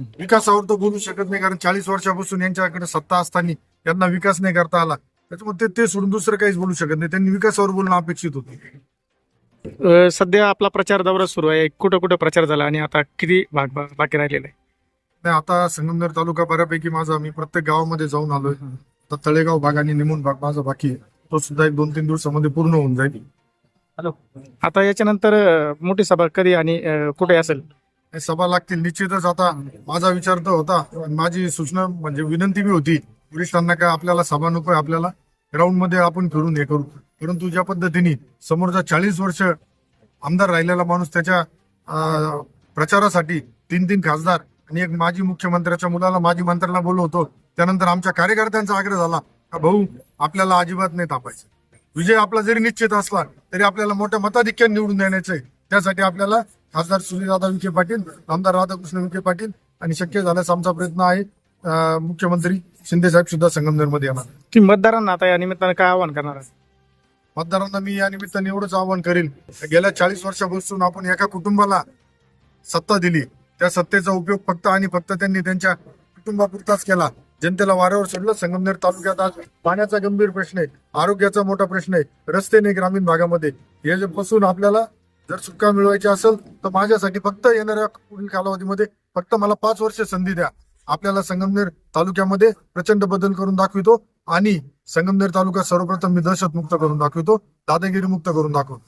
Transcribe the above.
विकासावर तर बोलू शकत नाही कारण चाळीस वर्षापासून यांच्याकडे सत्ता असताना यांना विकास नाही करता आला. त्याच्यामुळे ते- ते सोडून दुसरं काहीच बोलू शकत नाही. त्यांनी विकासावर बोलणं अपेक्षित होतं. सध्या आपला प्रचार दौरा सुरू आहे. कुठं कुठं प्रचार झाला आणि आता किती भाग बाकी राहिलेला? आहे नाही आता संगमनेर तालुका बऱ्यापैकी माझा मी प्रत्येक गावामध्ये जाऊन आलोय. आता तळेगाव भाग आणि निमून भाग माझा बाकी आहे. तो सुद्धा एक दोन तीन दिवसामध्ये पूर्ण होऊन जाईल. आता याच्यानंतर मोठी सभा कधी आणि कुठे असेल? सभा लागतील निश्चितच. आता माझा विचार तर होता माझी सूचना म्हणजे विनंती बी होती वरिष्ठांना काय आपल्याला सभा नको आपल्याला ग्राउंडमध्ये आपण फिरून हे करू. परंतु ज्या पद्धतीने समोरचा चाळीस वर्ष आमदार राहिलेला माणूस त्याच्या प्रचारासाठी तीन तीन खासदार आणि एक माजी मुख्यमंत्र्याच्या मुलाला माजी मंत्र्याला बोलवतो त्यानंतर आमच्या कार्यकर्त्यांचा आग्रह झाला का भाऊ आपल्याला अजिबात नाही तापायचं. विजय आपला जरी निश्चित असला तरी आपल्याला मोठ्या मताधिक्याने निवडून देण्याचे त्यासाठी आपल्याला खासदार सुनीलदादा विखे पाटील आमदार राधाकृष्ण विखे पाटील आणि शक्य झाल्यास आमचा प्रयत्न आहे मुख्यमंत्री शिंदे साहेब सुद्धा संगमनेरमध्ये येणार. तुम्ही मतदारांना आता या निमित्तानं काय आवाहन करणार आहात? मतदारांना मी या निमित्ताने एवढंच आवाहन करेल गेल्या चाळीस वर्षापासून आपण एका कुटुंबाला सत्ता दिली. त्या सत्तेचा उपयोग फक्त आणि फक्त त्यांनी त्यांच्या कुटुंबापुरताच केला. जनतेला वाऱ्यावर सोडलं संगमनेर तालुक्यात आज पाण्याचा गंभीर प्रश्न आहे आरोग्याचा मोठा प्रश्न आहे रस्ते नाही ग्रामीण भागामध्ये. हे जे पासून आपल्याला जर सुटका मिळवायची असेल तर माझ्यासाठी फक्त येणाऱ्या पुढील कालावधीमध्ये फक्त मला पाच वर्ष संधी द्या. आपल्याला संगमनेर तालुक्यामध्ये प्रचंड बदल करून दाखवितो आणि संगमनेर तालुका सर्वप्रथम मी दहशत मुक्त करून दाखवितो दादागिरी मुक्त करून दाखवतो.